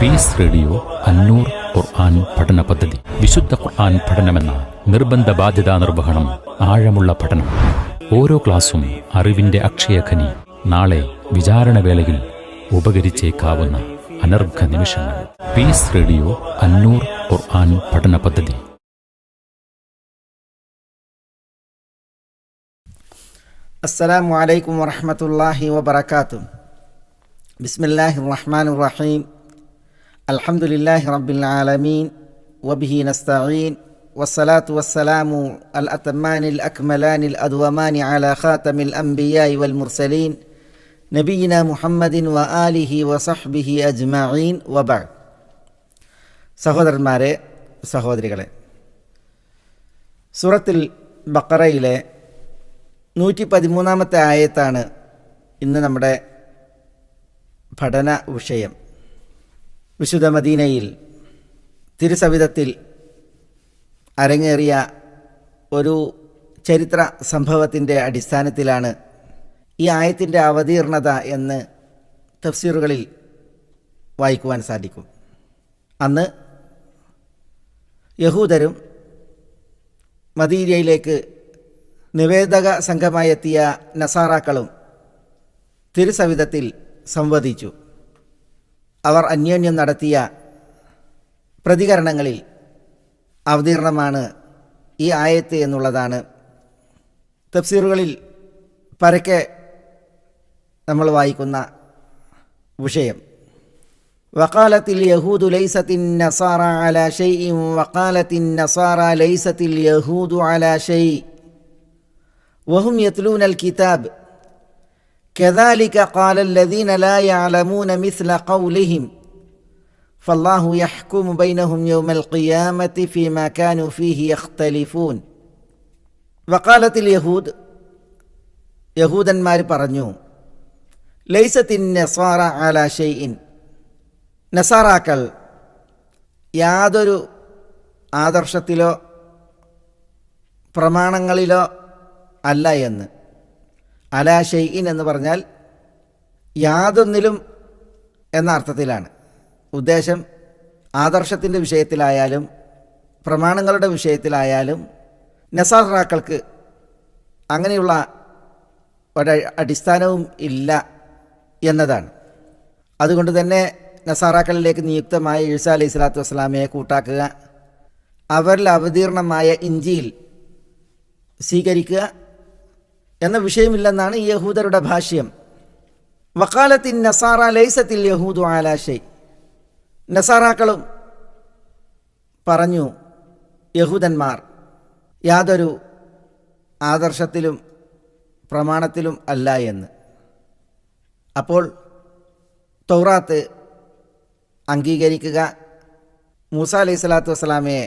Piece radio അന്നൂർ ഖുർആൻ പഠന പദ്ധതി. വിശുദ്ധ ഖുർആൻ പഠനമെന്ന നിർബന്ധ ബാധ്യതാ നിർവഹണം ആഴമുള്ള പഠനം. ഓരോ ക്ലാസും അറിവിന്റെ അക്ഷയഖനി നാളെ വിചാരണവേളയിൽ ഉപകരിച്ചേക്കാവുന്ന അനർഘ നിമിഷങ്ങൾ. പീസ് റേഡിയോ അന്നൂർ ഖുർആൻ പഠന പദ്ധതി. അസ്സലാമലൈക്കും വാഹമത്തല്ലാഹി വാത്തു بسم الله الرحمن الرحيم الحمد لله رب العالمين وبه نستعين والصلاة والسلام الأتمان الأكملان الأدومان على خاتم الأنبياء والمرسلين نبينا محمد وآله وصحبه أجمعين وبعد സഹോദരന്മാരെ സഹോദരികളെ സൂറത്തിൽ ബക്കറയിലെ നൂറ്റി പതിമൂന്നാമത്തെ ആയത്താണ് ഇന്ന് നമ്മുടെ പഠന വിഷയം. വിശുദ്ധ മദീനയിൽ തിരുസവിധത്തിൽ അരങ്ങേറിയ ഒരു ചരിത്ര സംഭവത്തിന്റെ അടിസ്ഥാനത്തിലാണ് ഈ ആയത്തിന്റെ അവതീർണത എന്ന് തഫ്സീറുകളിൽ വായിക്കുവാൻ സാധിക്കും. അന്ന് യഹൂദരും മദീനയിലേക്ക് നിവേദക സംഘമായെത്തിയ നസാറാക്കളും തിരുസവിധത്തിൽ സംവദിച്ചു അവർ അന്യോന്യം നടത്തിയ പ്രതികരണങ്ങളിൽ അവതീർണമാണ് ഈ ആയത്ത് എന്നുള്ളതാണ് തഫ്സീറുകളിൽ പരക്കെ നമ്മൾ വായിക്കുന്ന വിഷയം وقالت اليهود ليست النصارى على شيء وقالت النصارى ليست اليهود على شيء وهم يتلون الكتاب كذلك قال الذين لا يعلمون مثل قولهم فالله يحكم بينهم يوم القيامة فيما كانوا فيه يختلفون وقالت اليهود يهودا مار പറഞ്ഞു ليست النصارى على شيء നസാറാക്കൾ യാതൊരു ആദർശത്തിലോ പ്രമാണങ്ങളിലോ അല്ല എന്ന് അലാ ഷെയ്ഇൻ എന്ന് പറഞ്ഞാൽ യാതൊന്നിലും എന്ന അർത്ഥത്തിലാണ്. ഉദ്ദേശം ആദർശത്തിന്റെ വിഷയത്തിലായാലും പ്രമാണങ്ങളുടെ വിഷയത്തിലായാലും നസാറാക്കൾക്ക് അങ്ങനെയുള്ള ഒരു അടിസ്ഥാനവും ഇല്ല എന്നതാണ്. അതുകൊണ്ട് തന്നെ നസാറാക്കളിലേക്ക് നിയുക്തമായ ഈസ അലൈഹി സ്വലാത്തു വസ്സലാമയെ കൂട്ടാക്കുക അവരിൽ അവതീർണമായ ഇഞ്ചിയിൽ സ്വീകരിക്കുക എന്ന വിഷയമില്ലെന്നാണ് ഈ യഹൂദരുടെ ഭാഷ്യം. വക്കാലത്തിൻ നസാറ ലൈസത്തിൽ യഹൂദു ആലാശൈ നസാറാക്കളും പറഞ്ഞു യഹൂദന്മാർ യാതൊരു ആദർശത്തിലും പ്രമാണത്തിലും അല്ല എന്ന്. അപ്പോൾ തൗറാത്ത് അംഗീകരിക്കുക മൂസ അലൈഹി സ്വലാത്തു വസ്സലാമയെ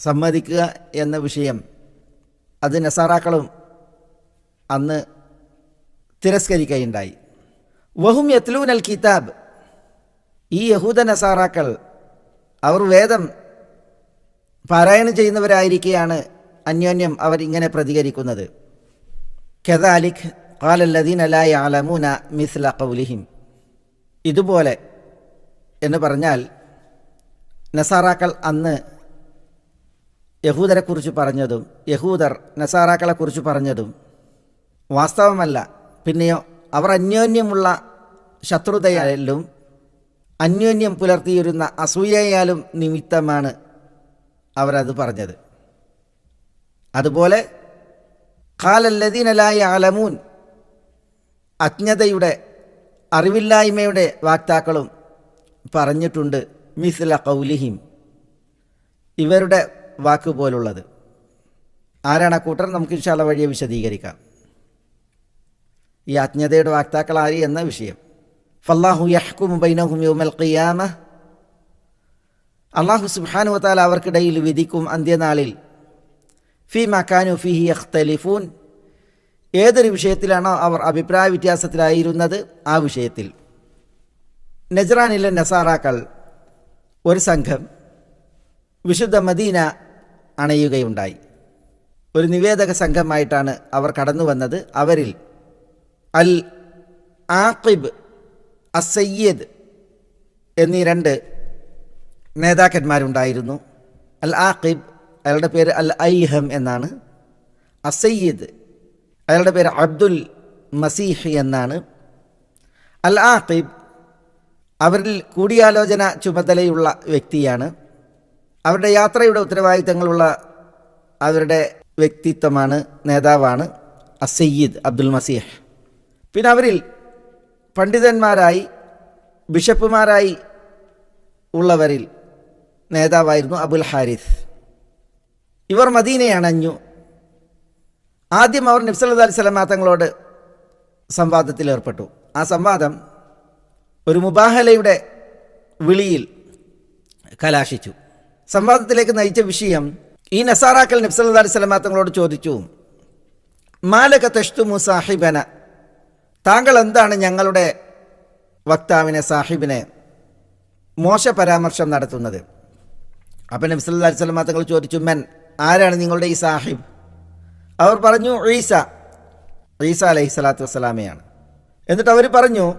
സമ്മതിക്കുക എന്ന വിഷയം അത് നസാറാക്കളും അന്ന് തിരസ്കരിക്കുകയുണ്ടായി. വഹും യത്ലൂൻ അൽ കിതാബ്. ഈ യഹൂദ നസാറാക്കൾ അവർ വേദം പാരായണം ചെയ്യുന്നവരായിരിക്കെയാണ് അന്യോന്യം അവർ ഇങ്ങനെ പ്രതികരിക്കുന്നത്. കെദാലിഖ് ഖാലല്ലദീൻ അലായ ആലമൂന മിസ്ല കൗലിഹിം ഇതുപോലെ എന്ന് പറഞ്ഞാൽ നസാറാക്കൾ അന്ന് യഹൂദരെക്കുറിച്ച് പറഞ്ഞതും യഹൂദർ നസാറാക്കളെക്കുറിച്ച് പറഞ്ഞതും വാസ്തവമല്ല. പിന്നെയോ അവർ അന്യോന്യമുള്ള ശത്രുതയാലും അന്യോന്യം പുലർത്തിയിരുന്ന അസൂയയാലും നിമിത്തമാണ് അവരത് പറഞ്ഞത്. അതുപോലെ ഖാലല്ലദീനലായ അലമൂൻ അജ്ഞതയുടെ അറിവില്ലായ്മയുടെ വാക്താക്കളും പറഞ്ഞിട്ടുണ്ട് മിസ്ല കൗലിഹിം ഇവരുടെ വാക്ക് പോലുള്ളത് ആരാണ് കൂട്ടർ? നമുക്ക് ഇൻഷാല്ല വഴിയെ വിശദീകരിക്കാം. ഈ അജ്ഞതയുടെ വാക്താക്കളായി എന്ന വിഷയം. ഫല്ലാഹു യഹ്കും ബൈനഹും യൗമൽ ഖിയാമ. അള്ളാഹു സുബാനുവത്താൽ അവർക്കിടയിൽ വിധിക്കും അന്ത്യനാളിൽ. ഫി മക്കാനു ഫിഹി അഖ്തലിഫൂൻ ഏതൊരു വിഷയത്തിലാണോ അവർ അഭിപ്രായ വ്യത്യാസത്തിലായിരുന്നത് ആ വിഷയത്തിൽ. നജ്റാനിലെ നസാറാക്കൾ ഒരു സംഘം വിശുദ്ധ മദീന അണയുകയുണ്ടായി. ഒരു നിവേദക സംഘമായിട്ടാണ് അവർ കടന്നു വന്നത് അവരിൽ. അൽ ആഖിബ് അസയ്യദ് എന്നീ രണ്ട് നേതാക്കന്മാരുണ്ടായിരുന്നു. അൽ ആഖിബ് അയാളുടെ പേര് അൽ ഐഹം എന്നാണ്. അസയ്യദ് അയാളുടെ പേര് അബ്ദുൽ മസീഹ് എന്നാണ്. അൽ ആഖിബ് അവരിൽ കൂടിയാലോചന ചുമതലയുള്ള വ്യക്തിയാണ്. അവരുടെ യാത്രയുടെ ഉത്തരവാദിത്തങ്ങളുള്ള അവരുടെ വ്യക്തിത്വമാണ് നേതാവാണ് അസയ്യിദ് അബ്ദുൽ മസീഹ്. പിന്നെ അവരിൽ പണ്ഡിതന്മാരായി ബിഷപ്പുമാരായി ഉള്ളവരിൽ നേതാവായിരുന്നു അബുൽ ഹാരിസ്. ഇവർ മദീനയെ അണഞ്ഞു ആദ്യം അവർ നബ്സല്ലാ അലൈഹി സ്വലമാ തങ്ങളോട് സംവാദത്തിൽ ഏർപ്പെട്ടു. ആ സംവാദം ഒരു മുബാഹലയുടെ വിളിയിൽ കലാശിച്ചു. സംവാദത്തിലേക്ക് നയിച്ച വിഷയം ഈ നസാറാക്കൽ നബ്സല്ലാ അലൈഹി സ്വലമാ തങ്ങളോട് ചോദിച്ചു. മാലക തെഷ്തു സാഹിബന? താങ്കൾ എന്താണ് ഞങ്ങളുടെ വക്താവിനെ സാഹിബിനെ മോശ പരാമർശം നടത്തുന്നത്? അപ്പം നബി സല്ലല്ലാഹു അലൈഹി വസല്ലം തങ്ങൾ ചോദിച്ചു മെൻ ആരാണ് നിങ്ങളുടെ ഈ സാഹിബ്? അവർ പറഞ്ഞു ഈസ. ഈസ അലൈഹി സ്വലാത്തു വസ്സലാമയാണ്. എന്നിട്ട് അവർ പറഞ്ഞു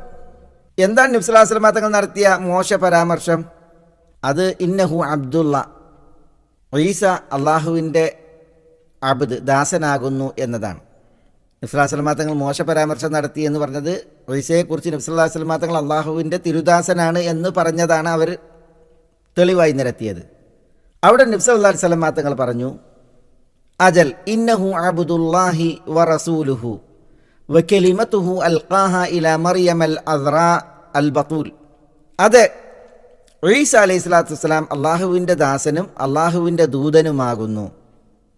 എന്താണ് നബി സല്ലല്ലാഹു അലൈഹി തങ്ങൾ നടത്തിയ മോശ പരാമർശം? അത് ഇന്നഹു അബ്ദുള്ള. ഈസ അള്ളാഹുവിന്റെ അബ്ദ് ദാസനാകുന്നു എന്നതാണ്. നബ്സുല്ലാ തങ്ങൾ മോശ പരാമർശം നടത്തി എന്ന് പറഞ്ഞത് ഒയ്സയെക്കുറിച്ച് നബ്സുല്ലാ സ്വലമാ തങ്ങൾ അള്ളാഹുവിന്റെ തിരുദാസനാണ് എന്ന് പറഞ്ഞതാണ് അവർ തെളിവായി നിരത്തിയത്. അവിടെ നബ്സല്ലാ സ്വലമാ തങ്ങൾ പറഞ്ഞു അജൽ ഇന്നഹു അബുദുല്ലാഹി വ റസൂലുഹു വക്കലിമത്തുഹു അൽഖാഹ ഇല മറിയം അൽ അദ്റ അൽ ബത്തൂൽ. അതെ ഈസ അലൈഹി സ്വലാത്തു വസ്സലാം അള്ളാഹുവിന്റെ ദാസനും അള്ളാഹുവിന്റെ ദൂതനുമാകുന്നു.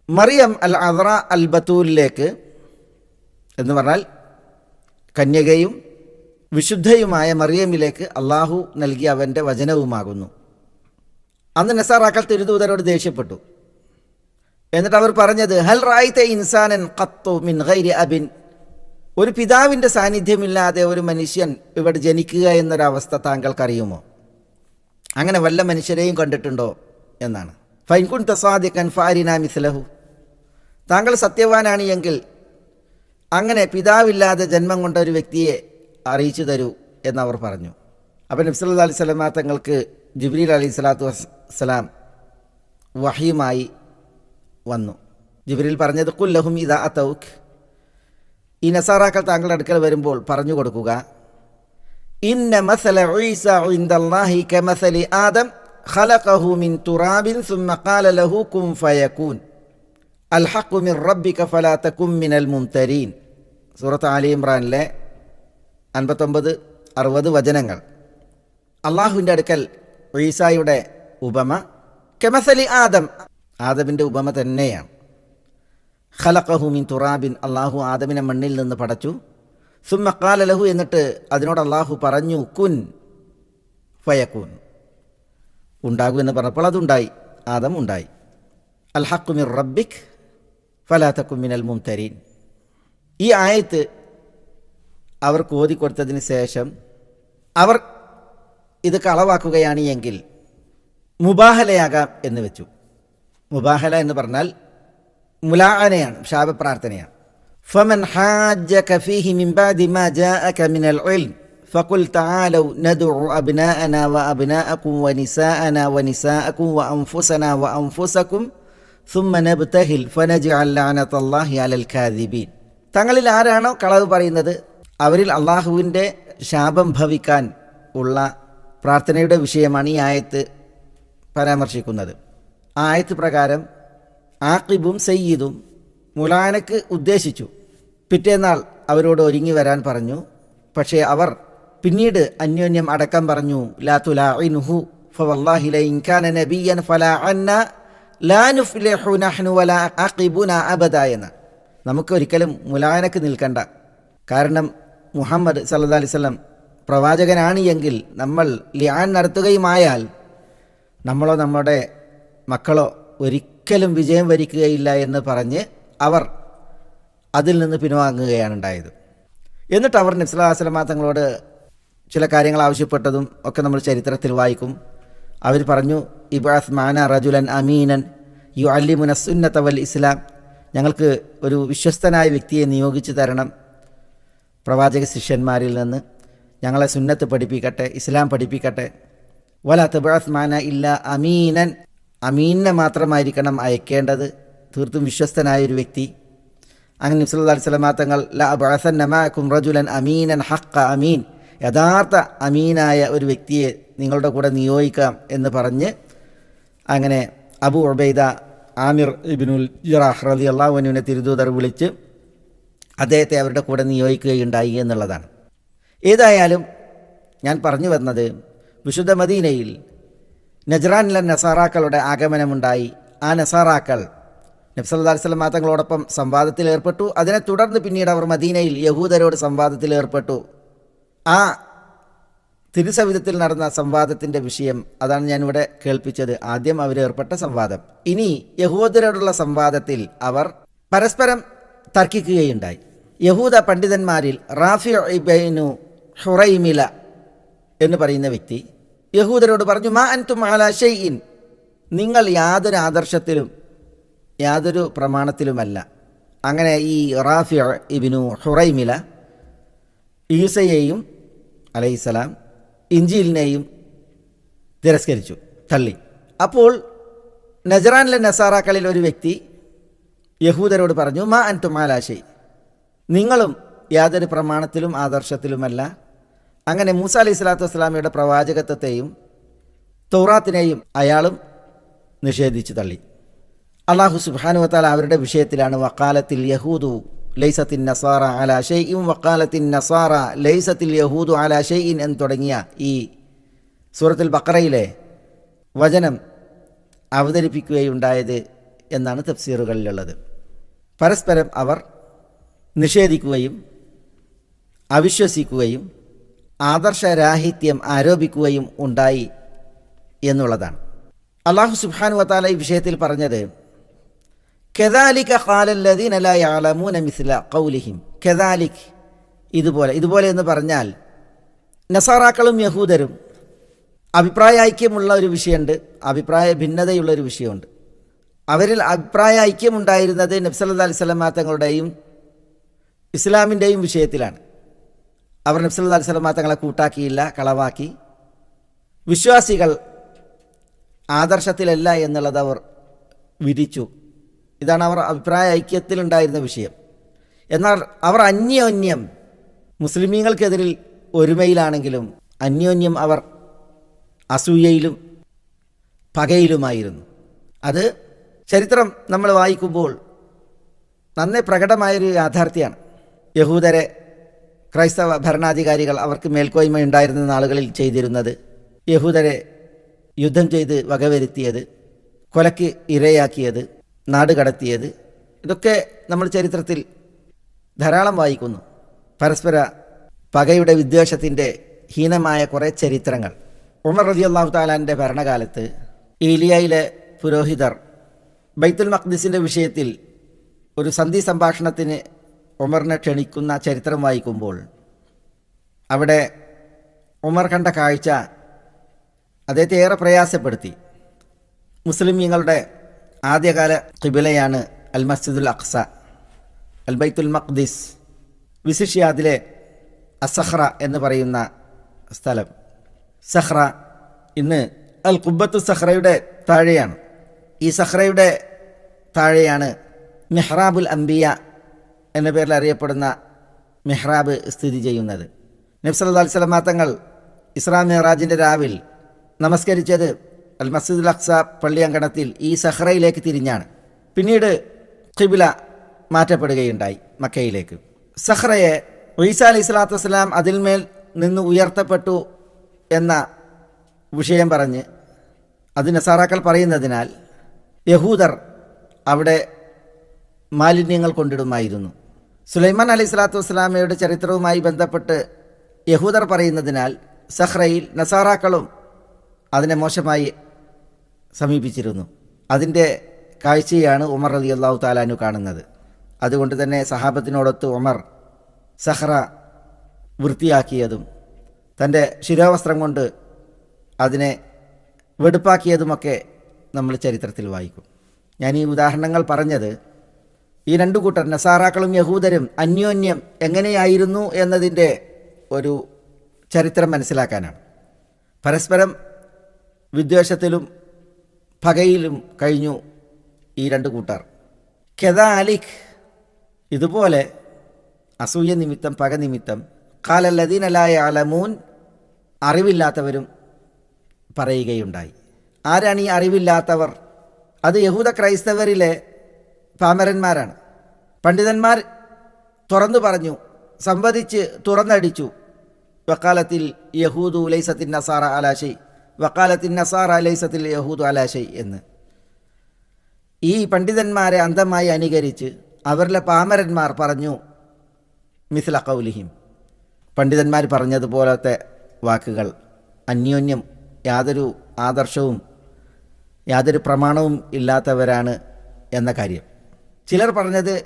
മറിയം അൽ അസ്രാ അൽ ബത്തൂലിലേക്ക് എന്ന് പറഞ്ഞാൽ കന്യകയും വിശുദ്ധയുമായ മറിയമിലേക്ക് അള്ളാഹു നൽകിയ അവന്റെ വചനവുമാകുന്നു. അന്ന് നസാറാക്കൾ തിരുദൂതരോട് ദേഷ്യപ്പെട്ടു. എന്നിട്ട് അവർ പറഞ്ഞത് ഹൽ റായിത്തെ ഇൻസാനൻ കത്തു മിൻ ഗൈരി അബിൻ. ഒരു പിതാവിന്റെ സാന്നിധ്യമില്ലാതെ ഒരു മനുഷ്യൻ ഇവിടെ ജനിക്കുക എന്നൊരവസ്ഥ താങ്കൾക്കറിയുമോ? അങ്ങനെ വല്ല മനുഷ്യരെയും കണ്ടിട്ടുണ്ടോ എന്നാണ്. ഫൈൻകുൻ തസാദിഖൻ ഫാരിന മിസ്ലഹു. താങ്കൾ സത്യവാനാണ് എങ്കിൽ അങ്ങനെ പിതാവില്ലാതെ ജന്മം കൊണ്ട ഒരു വ്യക്തിയെ അറിയിച്ചു തരൂ എന്നവർ പറഞ്ഞു. അപ്പം നബ്സല്ലാ അലൈഹി സ്വലമ തങ്ങൾക്ക് ജിബ്രീൽ അലൈഹി സ്വലാത്തു വസ്സലാം വഹിയുമായി വന്നു. ജിബ്രീൽ പറഞ്ഞത് കുല്ലഹും ഇതാ അതൗഖ് ഈ നസാറാക്കൾ താങ്കളുടെ അടുക്കൽ വരുമ്പോൾ പറഞ്ഞു കൊടുക്കുക ഇന്ന മസല കമസലി ആദം ഖലഖഹു മിൻ തുറാബിൻ സുമ്മ ഖാല ലഹു കും ഫയകൂൻ. അൽ ഹഖു മിൻ റബ്ബിക ഫലാ തകും മിനൽ മുംതരീൻ. സൂറത്ത് ആലി ഇമ്രാനിലെ അൻപത്തൊമ്പത് അറുപത് വചനങ്ങൾ. അള്ളാഹുവിന്റെ അടുക്കൽ ഈസായുടെ ഉപമ കെമസലി ആദം. ആദമിന്റെ ഉപമ തന്നെയാണ്. ഖലഖഹുമിൻ തുറാബിൻ അള്ളാഹു ആദമിനെ മണ്ണിൽ നിന്ന് പടച്ചു. സുമ്മ ഖാല ലഹു എന്നിട്ട് അതിനോട് അള്ളാഹു പറഞ്ഞു കുൻ ഫയക്കൂൻ ഉണ്ടാകൂ എന്ന് പറഞ്ഞപ്പോൾ അതുണ്ടായി ആദം ഉണ്ടായി. അൽഹക്കുമിർ ഹക്കു മിർ റബ്ബിക് മിനൽ മുംതരീൻ. ഈ ആയത്ത് അവർക്ക് ഓതിക്കൊടുത്തതിന് ശേഷം അവർ ഇത് കളവാക്കുകയാണ് എങ്കിൽ മുബാഹലയാകാം എന്ന് വെച്ചു മുബാഹല എന്ന് പറഞ്ഞാൽ മുലാഅനയാണ് ശാപപ്രാർത്ഥനയാണ് فمن حاجك فيه من بعد ما جاءك من العلم فقل تعالوا ندعو أبناءنا وأبناءكم ونساءنا ونساءكم وأنفسنا وأنفسكم ثم نبتهل فنجعل لعنة الله على الكاذبين തങ്ങളിൽ ആരാണോ കളവ് പറയുന്നത്? അവരിൽ അള്ളാഹുവിന്റെ ശാപം ഭവിക്കാൻ ഉള്ള പ്രാർത്ഥനയുടെ വിഷയമാണ് ഈ ആയത്ത് പരാമർശിക്കുന്നത്. ആ ആയത്ത് പ്രകാരം ആക്കിബും സയ്യിദും മുലാനക്ക് ഉദ്ദേശിച്ചു. പിറ്റേന്നാൾ അവരോട് ഒരുങ്ങി വരാൻ പറഞ്ഞു. പക്ഷേ അവർ പിന്നീട് അന്യോന്യം അടക്കം പറഞ്ഞു ലാ തുലാഇൻഹു ഫവല്ലാഹി ലഇൻ കാന നബിയ്യൻ ഫലാ ലാ നുഫ്ലിഹു നഹ്നു വലാ നമുക്ക് ഒരിക്കലും മുലാനക്ക് നിൽക്കണ്ട. കാരണം മുഹമ്മദ് സല്ലാ അലൈഹി വസല്ലം പ്രവാചകനാണ് എങ്കിൽ നമ്മൾ ലിയാൻ നടത്തുകയുമായാൽ നമ്മളോ നമ്മുടെ മക്കളോ ഒരിക്കലും വിജയം വരിക്കുകയില്ല എന്ന് പറഞ്ഞ് അവർ അതിൽ നിന്ന് പിൻവാങ്ങുകയാണ് ഉണ്ടായത് എന്നിട്ട് അവർ നബ്സലാസ്ലമ തങ്ങളോട് ചില കാര്യങ്ങൾ ആവശ്യപ്പെട്ടതും ഒക്കെ നമ്മൾ ചരിത്രത്തിൽ വായിക്കും. അവർ പറഞ്ഞു ഇബാസ് മാന റജുലൻ അമീനൻ യു അല്ലിമുന സുന്നത്ത വൽ ഇസ്ലാം. ഞങ്ങൾക്ക് ഒരു വിശ്വസ്തനായ വ്യക്തിയെ നിയോഗിച്ചു തരണം. പ്രവാചക ശിഷ്യന്മാരിൽ നിന്ന് ഞങ്ങളെ സുന്നത്ത് പഠിപ്പിക്കട്ടെ ഇസ്ലാം പഠിപ്പിക്കട്ടെ. വല തബാസ്മാന ഇല്ല അമീനൻ. അമീനെ മാത്രമായിരിക്കണം അയക്കേണ്ടത് തീർത്തും വിശ്വസ്തനായ ഒരു വ്യക്തി. അങ്ങനെ അലൈഹി സ്വലമാ തങ്ങൾ ല അബാസൻ നമാക്കും റജുലൻ അമീനൻ ഹക്ക അമീൻ. യഥാർത്ഥ അമീനായ ഒരു വ്യക്തിയെ നിങ്ങളുടെ കൂടെ നിയോഗിക്കാം എന്ന് പറഞ്ഞ് അങ്ങനെ അബു ഉബൈദ ആമിർ ഇബിനുൽ ജറാഹ് റതി അള്ളാഹുവിനെ തിരുദൂതർ വിളിച്ച് അദ്ദേഹത്തെ അവരുടെ കൂടെ നിയോഗിക്കുകയുണ്ടായി എന്നുള്ളതാണ്. ഏതായാലും ഞാൻ പറഞ്ഞു വന്നത് വിശുദ്ധ മദീനയിൽ നജ്റാനിലെ നസാറാക്കളുടെ ആഗമനമുണ്ടായി. ആ നസാറാക്കൾ നബ്സല്ലാ വസ്ലം തങ്ങളോടൊപ്പം സംവാദത്തിൽ ഏർപ്പെട്ടു. അതിനെ തുടർന്ന് പിന്നീട് അവർ മദീനയിൽ യഹൂദരോട് സംവാദത്തിൽ ഏർപ്പെട്ടു. ആ തിരുസവിധത്തിൽ നടന്ന സംവാദത്തിന്റെ വിഷയം അതാണ് ഞാനിവിടെ കേൾപ്പിച്ചത്. ആദ്യം അവർ ഏർപ്പെട്ട സംവാദം. ഇനി യഹൂദരോടുള്ള സംവാദത്തിൽ അവർ പരസ്പരം തർക്കിക്കുകയുണ്ടായി. യഹൂദ പണ്ഡിതന്മാരിൽ റാഫി ഇബൈനു ഹുറൈമില എന്ന് പറയുന്ന വ്യക്തി യഹൂദരോട് പറഞ്ഞു മാ അൻതും അല ഷെയ്യിൻ നിങ്ങൾ യാതൊരു ആദർശത്തിലും യാതൊരു പ്രമാണത്തിലുമല്ല. അങ്ങനെ ഈ റാഫി ഇബിനു ഹുറൈമില ഈസയെയും അലൈഹിസലാം ഇഞ്ചിലിനെയും തിരസ്കരിച്ചു തള്ളി. അപ്പോൾ നജറാനിലെ നസാറാക്കളിൽ ഒരു വ്യക്തി യഹൂദരോട് പറഞ്ഞു മാ അൻതും ആലാശൈ നിങ്ങളും യാതൊരു പ്രമാണത്തിലും ആദർശത്തിലുമല്ല. അങ്ങനെ മൂസ അലി സ്വലാത്തു വസ്സലാമിയുടെ പ്രവാചകത്വത്തെയും തൗറാത്തിനെയും അയാളും നിഷേധിച്ചു തള്ളി. അള്ളാഹു സുബാനുവത്താൽ അവരുടെ വിഷയത്തിലാണ് വക്കാലത്തിൽ യഹൂദു ലൈസത്തിൻ നസാറ അല ഷെയ്യും വക്കാലത്തിൻ നസാറ ലൈസത്തിൽ യഹൂദു അല ഷെയ്യിൻ എന്ന് തുടങ്ങിയ ഈ സൂറത്തിൽ ബക്കറയിലെ വചനം അവതരിപ്പിക്കുകയുണ്ടായത് എന്നാണ് തഫ്സീറുകളിലുള്ളത്. പരസ്പരം അവർ നിഷേധിക്കുകയും അവിശ്വസിക്കുകയും ആദർശരാഹിത്യം ആരോപിക്കുകയും ഉണ്ടായി എന്നുള്ളതാണ്. അള്ളാഹു സുബാനു വത്താല ഈ വിഷയത്തിൽ പറഞ്ഞത് കെദാലിക ഖാലല്ലദീനലായാലമൂന മിസ്ല കൗലിഹിം കെദാലിക് ഇതുപോലെ ഇതുപോലെ എന്ന് പറഞ്ഞാൽ നസാറാക്കളും യഹൂദരും അഭിപ്രായ ഐക്യമുള്ള ഒരു വിഷയമുണ്ട് അഭിപ്രായ ഭിന്നതയുള്ള ഒരു വിഷയമുണ്ട്. അവരിൽ അഭിപ്രായ ഐക്യമുണ്ടായിരുന്നത് നബ്സല്ലാ അലൈഹി സ്വലമാ തങ്ങളുടെയും ഇസ്ലാമിന്റെയും വിഷയത്തിലാണ്. അവർ നബ്സല്ലാ അലൈഹി സ്വലമാ തങ്ങളെ കൂട്ടാക്കിയില്ല കളവാക്കി. വിശ്വാസികൾ ആദർശത്തിലല്ല എന്നുള്ളത് അവർ വിധിച്ചു. ഇതാണ് അവർ അഭിപ്രായ ഐക്യത്തിലുണ്ടായിരുന്ന വിഷയം. എന്നാൽ അവർ അന്യോന്യം മുസ്ലിമീങ്ങൾക്കെതിരിൽ ഒരുമയിലാണെങ്കിലും അന്യോന്യം അവർ അസൂയയിലും പകയിലുമായിരുന്നു. അത് ചരിത്രം നമ്മൾ വായിക്കുമ്പോൾ നന്നേ പ്രകടമായൊരു യാഥാർത്ഥ്യമാണ്. യഹൂദരെ ക്രൈസ്തവ ഭരണാധികാരികൾ അവർക്ക് മേൽക്കോയ്മ ഉണ്ടായിരുന്ന നാളുകളിൽ ചെയ്തിരുന്നത് യഹൂദരെ യുദ്ധം ചെയ്ത് വകവരുത്തിയത് കൊലയ്ക്ക് ഇരയാക്കിയത് നാട് കടത്തിയത്. ഇതൊക്കെ നമ്മൾ ചരിത്രത്തിൽ ധാരാളം വായിക്കുന്നു. പരസ്പര പകയുടെ വിദ്വേഷത്തിന്റെ ഹീനമായ കുറേ ചരിത്രങ്ങൾ. ഉമർ റതി അള്ളാഹു താലാന്റെ ഭരണകാലത്ത് ഏലിയയിലെ പുരോഹിതർ ബൈത്തുൽ മഖ്ദിസിന്റെ വിഷയത്തിൽ ഒരു സന്ധി സംഭാഷണത്തിന് ഉമറിനെ ക്ഷണിക്കുന്ന ചരിത്രം വായിക്കുമ്പോൾ അവിടെ ഉമർ കണ്ട കാഴ്ച അദ്ദേഹത്തെ ഏറെ പ്രയാസപ്പെടുത്തി. മുസ്ലിമീങ്ങളുടെ ആദ്യകാല കിബിലയാണ് അൽ മസ്ജിദുൽ അഖ്സ അൽ ബൈത്തുൽ മഖ്ദിസ് വിശിഷ്യാദിലെ അസഹ്റ എന്ന് പറയുന്ന സ്ഥലം. സഹ്റ ഇന്ന് അൽ കുബത്തു സഹ്റയുടെ താഴെയാണ്. ഈ സഹ്റയുടെ താഴെയാണ് മെഹ്റാബുൽ അംബിയ എന്ന പേരിൽ അറിയപ്പെടുന്ന മെഹ്റാബ് സ്ഥിതി ചെയ്യുന്നത്. നബ്സല്ലാ അലിസ്ലാം തങ്ങൾ ഇസ്ലാം മെഹ്റാജിന്റെ രാവിൽ നമസ്കരിച്ചത് അൽ മസ്ജിദുൽ അക്സ പള്ളിയങ്കണത്തിൽ ഈ സഹ്റയിലേക്ക് തിരിഞ്ഞാണ്. പിന്നീട് ഖിബില മാറ്റപ്പെടുകയുണ്ടായി മക്കയിലേക്ക്. സഹ്റയെ ഈസ അലി സ്വലാത്തു വസ്സലാം അതിന്മേൽ നിന്ന് ഉയർത്തപ്പെട്ടു എന്ന വിഷയം പറഞ്ഞ് അതിന് സാറാക്കൾ പറയുന്നതിനാൽ യഹൂദർ അവിടെ മാലിന്യങ്ങൾ കൊണ്ടിടുമായിരുന്നു. സുലൈമാൻ അലി സ്വലാത്തു വസ്സലാമയുടെ ചരിത്രവുമായി ബന്ധപ്പെട്ട് യഹൂദർ പറയുന്നതിനാൽ സഹ്റയിൽ നസാറാക്കളും അതിനെ മോശമായി സമീപിച്ചിരുന്നു. അതിന്റെ കാഴ്ചയാണ് ഉമർ അലി അള്ളാഹു താലാനു കാണുന്നത്. അതുകൊണ്ട് തന്നെ സഹാബത്തിനോടൊത്ത് ഉമർ സഹ്റ വൃത്തിയാക്കിയതും തന്റെ ശിരോവസ്ത്രം കൊണ്ട് അതിനെ വെടുപ്പാക്കിയതുമൊക്കെ നമ്മൾ ചരിത്രത്തിൽ വായിക്കും. ഞാൻ ഈ ഉദാഹരണങ്ങൾ പറഞ്ഞത് ഈ രണ്ടു കൂട്ടർ നസാറാക്കളും യഹൂദരും അന്യോന്യം എങ്ങനെയായിരുന്നു എന്നതിന്റെ ഒരു ചരിത്രം മനസ്സിലാക്കാനാണ്. പരസ്പരം വിദ്വേഷത്തിലും പകയിലും കഴിഞ്ഞു ഈ രണ്ട് കൂട്ടർ. കെദാലിഖ് ഇതുപോലെ അസൂയ നിമിത്തം പക നിമിത്തം കാലല്ലദീനലായ അലമൂൻ അറിവില്ലാത്തവരും പറയുകയുണ്ടായി. ആരാണ് ഈ അറിവില്ലാത്തവർ? അത് യഹൂദ ക്രൈസ്തവരിലെ പാമരന്മാരാണ്. പണ്ഡിതന്മാർ തുറന്നു പറഞ്ഞു സംവദിച്ച് തുറന്നടിച്ചു. വക്കാലത്തിൽ യഹൂദു ലൈസത്തിൻ നസാറ അലാശൈ വക്കാലത്തിൻ നസാറ ലൈസത്തിൽ യഹൂദ് അലാശൈ എന്ന്. ഈ പണ്ഡിതന്മാരെ അന്ധമായി അനുകരിച്ച് അവരിലെ പാമരന്മാർ പറഞ്ഞു മിസ്ല കൗലിഹിം പണ്ഡിതന്മാർ പറഞ്ഞതുപോലത്തെ വാക്കുകൾ അന്യോന്യം യാതൊരു ആദർശവും യാതൊരു പ്രമാണവും ഇല്ലാത്തവരാണ് എന്ന കാര്യം. ചിലർ പറഞ്ഞത്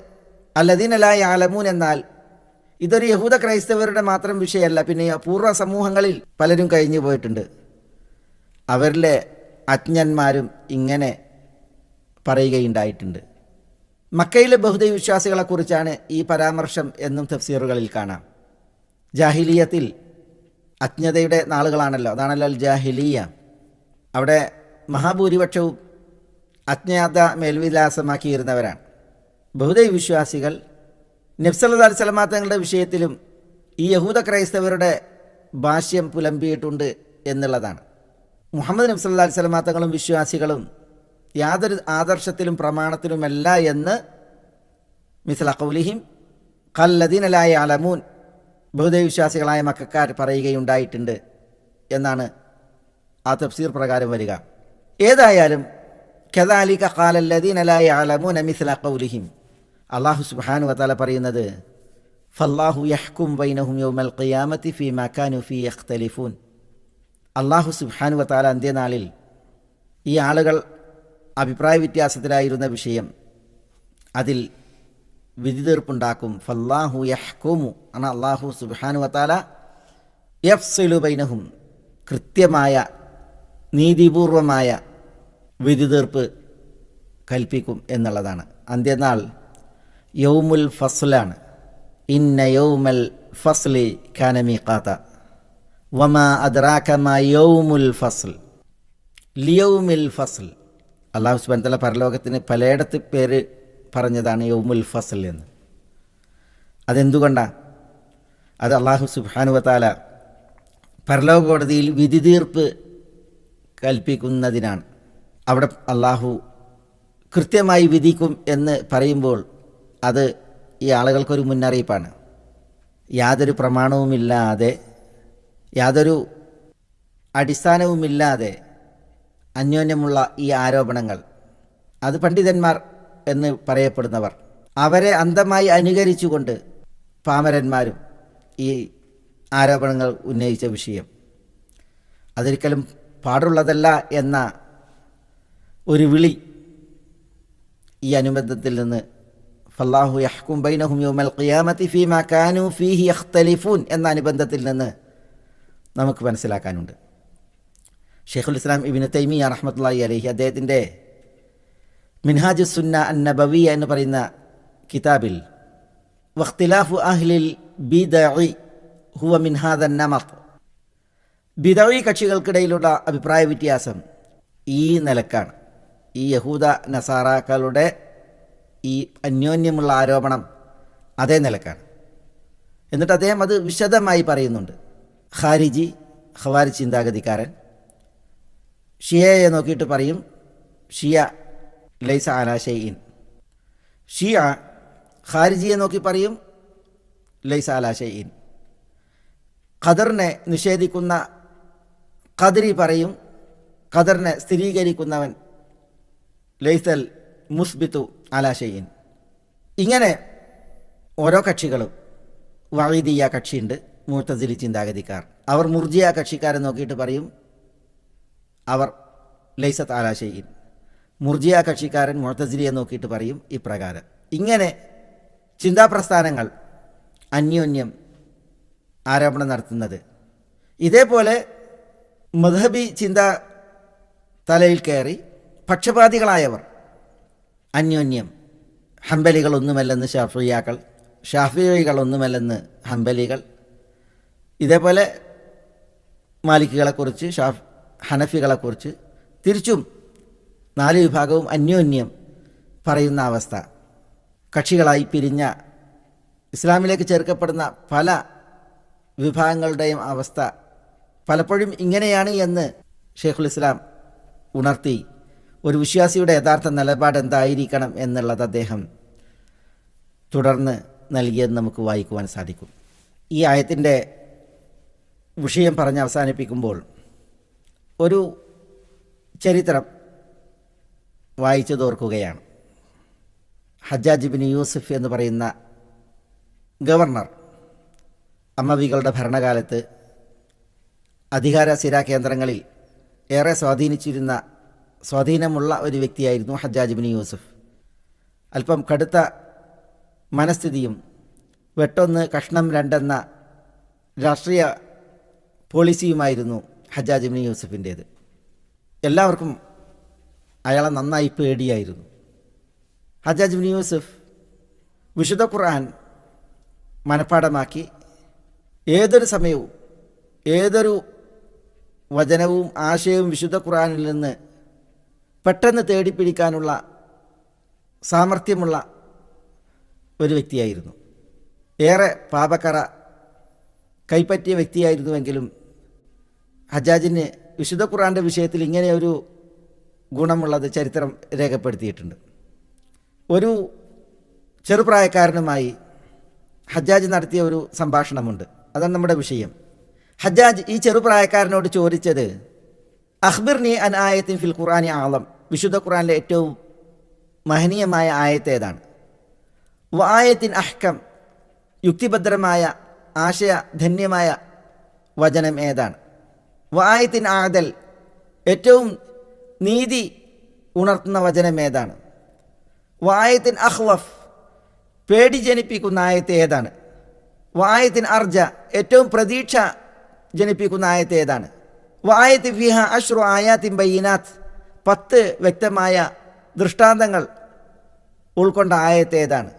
അല്ലദീനലായ ആലമൂൻ എന്നാൽ ഇതൊരു യഹൂദ ക്രൈസ്തവരുടെ മാത്രം വിഷയമല്ല പിന്നെ പൂർവ സമൂഹങ്ങളിൽ പലരും കഴിഞ്ഞു പോയിട്ടുണ്ട് അവരിലെ അജ്ഞന്മാരും ഇങ്ങനെ പറയുകയുണ്ടായിട്ടുണ്ട്. മക്കയിലെ ബഹുദൈവ വിശ്വാസികളെക്കുറിച്ചാണ് ഈ പരാമർശം എന്നും തഫ്സീറുകളിൽ കാണാം. ജാഹിലിയത്തിൽ അജ്ഞതയുടെ നാളുകളാണല്ലോ. അതാണല്ലോ ജാഹിലിയ അവിടെ മഹാഭൂരിപക്ഷവും അജ്ഞാത മേൽവിലാസമാക്കിയിരുന്നവരാണ്. ബഹുദൈവ വിശ്വാസികൾ നബ്സല്ലാ സലമാത്തങ്ങളുടെ വിഷയത്തിലും ഈ യഹൂദ ക്രൈസ്തവരുടെ ഭാഷ്യം പുലമ്പിയിട്ടുണ്ട് എന്നുള്ളതാണ്. മുഹമ്മദ് നബ്സല്ലാ സ്വലമാത്തങ്ങളും വിശ്വാസികളും യാതൊരു ആദർശത്തിലും പ്രമാണത്തിലുമല്ല എന്ന് മിസ്ല കൗലിഹിം കല്ലദീനലായ അലമൂൻ ബഹുദൈവ വിശ്വാസികളായ മക്കാർ പറയുകയുണ്ടായിട്ടുണ്ട് എന്നാണ് ആ തഫ്സീർ പ്രകാരം വരിക. ഏതായാലും കദാലിക കാലല്ലദീനലായ അലമൂൻ മിസ്ല കൗലിഹിം അള്ളാഹു സുബാനു വത്താല പറയുന്നത് ഫല്ലാഹു യഹ്കും വൈനഹും യൗമൽ ഖിയാമത്തി ഫീ മക്കാനു ഫീ യഖ്തലിഫൂൻ. അള്ളാഹു സുബ്ഹാനു താല അന്ത്യനാളിൽ ഈ ആളുകൾ അഭിപ്രായ വ്യത്യാസത്തിലായിരുന്ന വിഷയം അതിൽ വിധി തീർപ്പുണ്ടാക്കും ഫല്ലാഹു യഹ്കുമു ആണ് അള്ളാഹു സുബ്ഹാനു താല യഫ്സിലു ബൈനഹും കൃത്യമായ നീതിപൂർവമായ വിധി തീർപ്പ് കൽപ്പിക്കും എന്നുള്ളതാണ്. അന്ത്യനാൾ യൗമുൽ ഫസ്ലാണ്. ഇന്ന യൗമൽ ഫസ്ലി കാനമി കാത്ത വമ അദ്രാക്കമ ഫസൽ. ലിയൗമിൽ ഫസ്ൽ. അള്ളാഹു സുബാൻ തല പരലോകത്തിന് പലയിടത്ത് പേര് പറഞ്ഞതാണ് യൗമുൽ ഫസൽ എന്ന്. അതെന്തുകൊണ്ടാണ് അത് അള്ളാഹു സുബാനുവത്താല പരലോക കോടതിയിൽ വിധി തീർപ്പ് കൽപ്പിക്കുന്നതിനാണ്. അവിടെ അള്ളാഹു കൃത്യമായി വിധിക്കും എന്ന് പറയുമ്പോൾ അത് ഈ ആളുകൾക്കൊരു മുന്നറിയിപ്പാണ്. യാതൊരു പ്രമാണവുമില്ലാതെ യാതൊരു അടിസ്ഥാനവുമില്ലാതെ അന്യോന്യമുള്ള ഈ ആരോപണങ്ങൾ. അത് പണ്ഡിതന്മാർ എന്ന് പറയപ്പെടുന്നവർ. അവരെ അന്ധമായി അനുകരിച്ചുകൊണ്ട് പാമരന്മാരും ഈ ആരോപണങ്ങൾ ഉന്നയിച്ച വിഷയം. അതൊരിക്കലും പാടുള്ളതല്ല എന്ന ഒരു വിളി ഈ അനുബന്ധത്തിൽ നിന്ന് ഫല്ലാഹു യഹ്കും ബൈനഹും യോമൽ ഖിയാമത്തി ഫീമാ കാനു ഫീഹി യഖ്തലിഫൂൻ എന്ന അനുബന്ധത്തിൽ നിന്ന് നമുക്ക് മനസ്സിലാക്കാനുണ്ട്. ഷെയ്ഖുൽ ഇസ്ലാം ഇബിന് തൈമിയ റഹ്മത്തുള്ളാഹി അലഹി അദ്ദേഹത്തിന്റെ മിൻഹാജ് സുന്ന അൻ നബവിയ എന്ന് പറയുന്ന കിതാബിൽ വഖ്തിലാഫു അഹ്ലിൽ ബിദഇ ഹുവ മിൻഹാദ നമത്ത് ബിദഇ കക്ഷികൾക്കിടയിലുള്ള അഭിപ്രായ വ്യത്യാസം ഈ നിലക്കാണ്. ഈ യഹൂദ നസാറാക്കളുടെ ഈ അന്യോന്യമുള്ള ആരോപണം അതേ നിലക്കാണ്. എന്നിട്ട് അദ്ദേഹം അത് വിശദമായി പറയുന്നുണ്ട്. ഖാരിജി ഖവാരി ചിന്താഗതിക്കാരൻ. ഷിയയെ നോക്കിയിട്ട് പറയും ഷിയ ലൈസ അലാഷയിൻ ഷെയ്ൻ ഷിയ ഖാരിജിയെ നോക്കി പറയും ലൈസ അലാഷയിൻ ഷെയ്ൻ ഖദറിനെ നിഷേധിക്കുന്ന ഖദരി പറയും ഖദറിനെ സ്ഥിരീകരിക്കുന്നവൻ ലൈസൽ മുസ്ബിത്തു അലാഷയിൻ ഇങ്ങനെ ഓരോ കക്ഷികളും വഴീദിയ കക്ഷിയുണ്ട്. മൂത്തസിലി ചിന്താഗതിക്കാർ. അവർ മുർജിയ കക്ഷിക്കാരെ നോക്കിയിട്ട് പറയും അവർ ലൈസത്ത് ആലാശയിൻ മുർജിയ കക്ഷിക്കാരൻ മുഴത്തസിലിയെ നോക്കിയിട്ട് പറയും ഇപ്രകാരം. ഇങ്ങനെ ചിന്താപ്രസ്ഥാനങ്ങൾ അന്യോന്യം ആരോപണം നടത്തുന്നത്. ഇതേപോലെ മധബി ചിന്ത തലയിൽ കയറി പക്ഷപാതികളായവർ അന്യോന്യം ഹംബലികളൊന്നുമല്ലെന്ന് ഷാഫിയാക്കൾ ഷാഫിയകളൊന്നുമല്ലെന്ന് ഹംബലികൾ ഇതേപോലെ മാലിക്കുകളെക്കുറിച്ച് ഷാഫ് ഹനഫികളെക്കുറിച്ച് തിരിച്ചും നാല് വിഭാഗവും അന്യോന്യം പറയുന്ന അവസ്ഥ. കക്ഷികളായി പിരിഞ്ഞ ഇസ്ലാമിലേക്ക് ചേർക്കപ്പെടുന്ന പല വിഭാഗങ്ങളുടെയും അവസ്ഥ പലപ്പോഴും ഇങ്ങനെയാണ് എന്ന് ഷെയ്ഖുൽ ഇസ്ലാം ഉണർത്തി. ഒരു വിശ്വാസിയുടെ യഥാർത്ഥ നിലപാട് എന്തായിരിക്കണം എന്നുള്ളത് അദ്ദേഹം തുടർന്ന് നൽകിയെന്ന് നമുക്ക് വായിക്കുവാൻ സാധിക്കും. ഈ ആയത്തിന്റെ വിഷയം പറഞ്ഞ് അവസാനിപ്പിക്കുമ്പോൾ ഒരു ചരിത്രം വായിച്ചു തോർക്കുകയാണ് ഹജ്ജാജ് ബിൻ യൂസുഫ് എന്ന് പറയുന്ന ഗവർണർ അമ്മവികളുടെ ഭരണകാലത്ത് അധികാര സിരാ കേന്ദ്രങ്ങളിൽ ഏറെ സ്വാധീനിച്ചിരുന്ന സ്വാധീനമുള്ള ഒരു വ്യക്തിയായിരുന്നു ഹജ്ജാജ് ബിൻ യൂസുഫ്. അല്പം കടുത്ത മനസ്ഥിതിയും വെട്ടൊന്ന് കഷ്ണം രണ്ടെന്ന രാഷ്ട്രീയ പോളിസിയുമായിരുന്നു ഹജാജ് ഇബ്നു യൂസഫിന്റേത്. എല്ലാവർക്കും അയാളെ നന്നായി പേടിയായിരുന്നു. ഹജാജ് ഇബ്നു യൂസഫ് വിശുദ്ധ ഖുർആൻ മനഃപ്പാടമാക്കി ഏതൊരു സമയവും ഏതൊരു വചനവും ആശയവും വിശുദ്ധ ഖുർആനിൽ നിന്ന് പെട്ടെന്ന് തേടിപ്പിടിക്കാനുള്ള സാമർഥ്യമുള്ള ഒരു വ്യക്തിയായിരുന്നു. ഏറെ പാപക്കറ കൈപ്പറ്റിയ വ്യക്തിയായിരുന്നുവെങ്കിലും ഹജ്ജാജിന് വിശുദ്ധ ഖുറാന്റെ വിഷയത്തിൽ ഇങ്ങനെ ഒരു ഗുണമുള്ളത് ചരിത്രം രേഖപ്പെടുത്തിയിട്ടുണ്ട്. ഒരു ചെറുപ്രായക്കാരനുമായി ഹജ്ജാജ് നടത്തിയ ഒരു സംഭാഷണമുണ്ട്. അതാണ് നമ്മുടെ വിഷയം. ഹജ്ജാജ് ഈ ചെറുപ്രായക്കാരനോട് ചോദിച്ചത് അഹ്ബിർനി അൻ ആയത്തിൻ ഫിൽ ഖുർആനി ആളം വിശുദ്ധ ഖുർആനിലെ ഏറ്റവും മഹനീയമായ ആയത്ത് ഏതാണ്? വായത്തിൻ അഹ്കം. യുക്തിഭദ്രമായ ആശയധന്യമായ വചനം ഏതാണ്? വായത്തിൻ ആദൽ ഏറ്റവും നീതി ഉണർത്തുന്ന വചനം ഏതാണ്? വായത്തിൻ അഹ്വഫ് പേടി ജനിപ്പിക്കുന്ന ആയത്ത് ഏതാണ്? വായത്തിൻ അർജ ഏറ്റവും പ്രതീക്ഷ ജനിപ്പിക്കുന്ന ആയത്ത് ഏതാണ്? വായത്ത് ഫിഹ അഷ്റു ആയാത്തിൻ ബൈനാത്ത് പത്ത് വ്യക്തമായ ദൃഷ്ടാന്തങ്ങൾ ഉൾക്കൊണ്ട ആയത്ത് ഏതാണ്?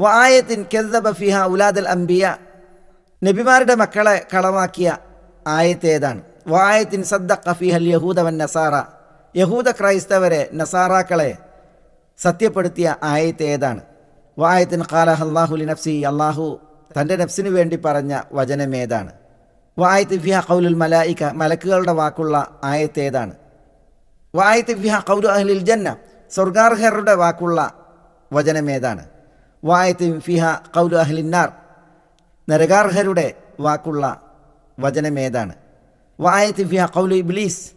വായത്തിൻ കെദബ ഫിഹ ഉലാദൽ അംബിയ നബിമാരുടെ മക്കളെ കളമാക്കിയ ആയത്ത് ഏതാണ്? വായത്തിൻ സദ്ദഖ ഫിഹൽ യഹൂദ വൻ നസാറ. യഹൂദ ക്രൈസ്തവരെ നസാറാക്കളെ സത്യപ്പെടുത്തിയ ആയത്ത് ഏതാണ്? വായത്തിൻ ഖാല അള്ളാഹുലി നഫ്സി അള്ളാഹു തന്റെ നഫ്സിന് വേണ്ടി പറഞ്ഞ വചനം ഏതാണ്? വായത്ത് ഫിഹ കൗലുൽ മലായിക്ക മലക്കുകളുടെ വാക്കുള്ള ആയത്ത് ഏതാണ്? വായത്ത് ഫിഹ കൗലു അഹ്ലിൽ ജന്ന സ്വർഗാർഹരുടെ വാക്കുള്ള വചനം ഏതാണ്? വായത്ത് ഫിഹ കൗലു അഹ്ലിന്നാർ നരകാർഹരുടെ വാക്കുള്ള വചനം ഏതാണ്? വായത്ത് ഫിയ കൗലു ഇബ്ലീസ്.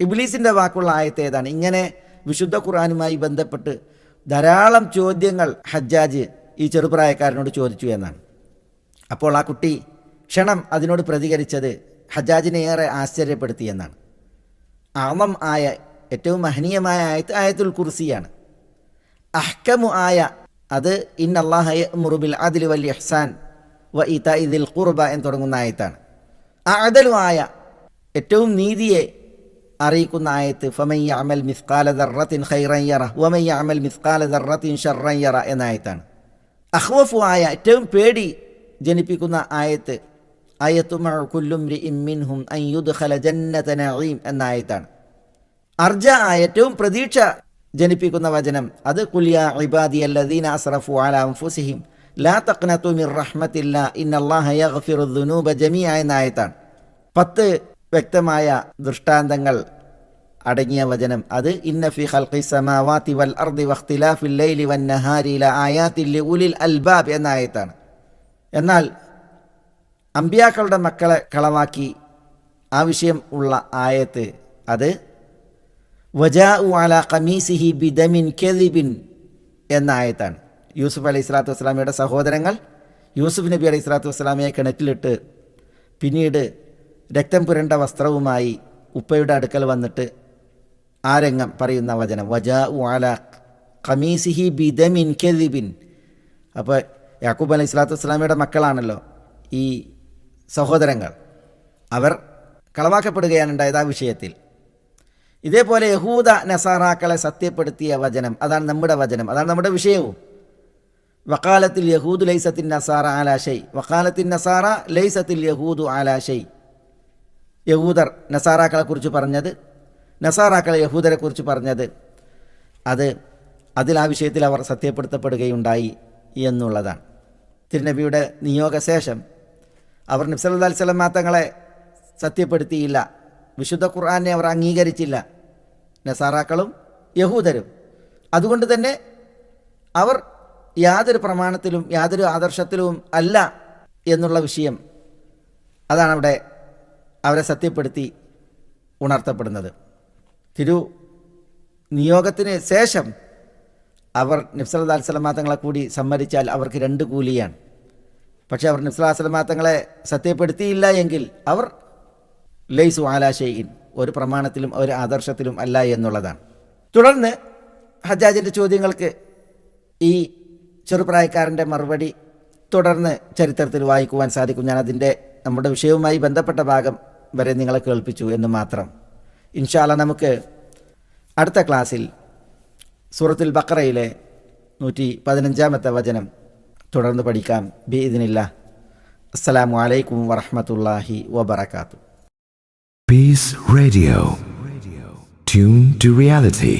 ഇബ്ലീസിന്റെ വാക്കുള്ള ആയത്ത് ഏതാണ്? ഇങ്ങനെ വിശുദ്ധ ഖുർആാനുമായി ബന്ധപ്പെട്ട് ധാരാളം ചോദ്യങ്ങൾ ഹജ്ജാജ് ഈ ചെറുപ്രായക്കാരനോട് ചോദിച്ചു എന്നാണ്. അപ്പോൾ ആ കുട്ടി ക്ഷണം അതിനോട് പ്രതികരിച്ചത് ഹജ്ജാജിനെ ഏറെ ആശ്ചര്യപ്പെടുത്തി എന്നാണ്. ആമം ആയ ഏറ്റവും മഹനീയമായ ആയത്ത് ആയത്തുൽ കുർസിയാണ്. അഹ്കമു ആയ അത് ഇൻ അള്ളാഹയ മുറുബിൽ അതിൽ വൽ ഇഹ്സാൻ വ ഇത ഇതിൽ ഖുർബ എന്ന് തുടങ്ങുന്ന ആയത്താണ്. അദലുമായ ഏറ്റവും നീതിയെ അറിയിക്കുന്ന ആയത്ത് ഫമയ്യ അമൽ മിസ്കാല ദർറത്തിൻ ഖൈറയ്യറ വമയ്യ അമൽ മിസ്കാല ദർറത്തിൻ ഷർറയ്യറ എന്ന ആയത്താണ്. അഹ്വഫു ആയ ഏറ്റവും പേടി ജനിപ്പിക്കുന്ന ആയത്ത് ആയത്തുമ കുല്ലും മിൻഹും അയ്യുദ്ഖല ജന്നത നഈം എന്ന ആയത്താണ്. അർജ ആയ ഏറ്റവും പ്രതീക്ഷ ജനിപ്പിക്കുന്ന വചനം അത് കുലിയ ഇബാദി അല്ലദീന അസ്റഫു അല അൻഫുസിഹിം ലാ തക്നത്തു മിർ റഹ്മത്തില്ല ഇന്നല്ലാഹ യഗ്ഫിറു ദുനൂബ എന്ന ആയത്താണ്. പത്ത് വ്യക്തമായ ദൃഷ്ടാന്തങ്ങൾ അടങ്ങിയ വചനം. അത് ഇന്ന ഫി ഖൽഖി സമാവാതി വൽ അർദി വഖ്തിലാഫിൽ ലൈലി വൻ നഹാരി ല ആയാത്തിൽ ഉലിൽ അൽബാബ് എന്ന ആയത്താണ്. എന്നാൽ അമ്പിയാക്കളുടെ മക്കളെ കളവാക്കി ആ വിഷയം ഉള്ള ആയത്ത് അത് വജാഉ അല ഖമീസിഹി ബിദമിൻ കെലിബിൻ എന്ന ആയത്താണ്. യൂസുഫ് അലൈഹി സ്വലാത്തു വസ്സലാമയുടെ സഹോദരങ്ങൾ യൂസുഫ് നബി അലൈഹി സ്വലാത്തു വസ്സലാമയെ കിണറ്റിലിട്ട് പിന്നീട് രക്തം പുരണ്ട വസ്ത്രവുമായി ഉപ്പയുടെ അടുക്കൽ വന്നിട്ട് ആ രംഗം പറയുന്ന വചനം. വജാ അല ഖമീസിഹി ബിദമിൻ കെലിബിൻ അപ്പോൾ യാക്കൂബ് അലൈഹി സ്വലാത്തു വസ്സലാമയുടെ മക്കളാണല്ലോ ഈ സഹോദരങ്ങൾ. അവർ കളവാക്കപ്പെടുകയാണ് ഉണ്ടായത് ആ വിഷയത്തിൽ. ഇതേപോലെ യഹൂദ നസാറാക്കളെ സത്യപ്പെടുത്തിയ വചനം അതാണ് നമ്മുടെ വചനം അതാണ് നമ്മുടെ വിഷയവും. വക്കാലത്തിൽ യഹൂദ് ലൈസത്തിൻ നസാറ ആലാശൈ വക്കാലത്തിൻ നസാറ ലൈസത്തിൽ യഹൂദു ആലാശൈ യഹൂദർ നസാറാക്കളെക്കുറിച്ച് പറഞ്ഞത് നസാറാക്കൾ യഹൂദരെക്കുറിച്ച് പറഞ്ഞത് അത് അതിൽ ആ വിഷയത്തിൽ അവർ സത്യപ്പെടുത്തപ്പെടുകയുണ്ടായി എന്നുള്ളതാണ്. തിരുനബിയുടെ നിയോഗശേഷം അവർ നബ്സല്ലാ സ്വലം തങ്ങളെ സത്യപ്പെടുത്തിയില്ല വിശുദ്ധ ഖുർആാനെ അവർ അംഗീകരിച്ചില്ല നസാറാക്കളും യഹൂദരും. അതുകൊണ്ട് തന്നെ അവർ യാതൊരു പ്രമാണത്തിലും യാതൊരു ആദർശത്തിലും അല്ല എന്നുള്ള വിഷയം. അതാണ് അവിടെ അവരെ സത്യപ്പെടുത്തി ഉണർത്തപ്പെടുന്നത്. തിരു നിയോഗത്തിന് ശേഷം അവർ നിഫ്സലദ് അൽസലമാ തങ്ങളെ കൂടി സമ്മതിച്ചാൽ അവർക്ക് രണ്ട് കൂലിയാണ്. പക്ഷേ അവർ നിഫ്സലാ സ്വലമാ തങ്ങളെ സത്യപ്പെടുത്തിയില്ല എങ്കിൽ അവർ ലൈസു ആലാശയിൻ ഒരു പ്രമാണത്തിലും ഒരു ആദർശത്തിലും അല്ല എന്നുള്ളതാണ്. തുടർന്ന് ഹജ്ജാജിന്റെ ചോദ്യങ്ങൾക്ക് ഈ ചെറുപ്രായക്കാരന്റെ മറുപടി തുടർന്ന് ചരിത്രത്തിൽ വായിക്കുവാൻ സാധിക്കും. ഞാൻ അതിന്റെ നമ്മുടെ വിഷയവുമായി ബന്ധപ്പെട്ട ഭാഗം വരെ നിങ്ങളെ കേൾപ്പിച്ചു എന്ന് മാത്രം ഇൻഷാല്ല നമുക്ക് അടുത്ത ക്ലാസ്സിൽ സൂറത്തുൽ ബക്കറയിലെ നൂറ്റി പതിനഞ്ചാമത്തെ വചനം തുടർന്ന് പഠിക്കാം ബി ഇതിനില്ല അസ്സലാമു അലൈക്കും വറഹമത്തല്ലാഹി വബർക്കാത്തു Peace Radio. Tune to reality.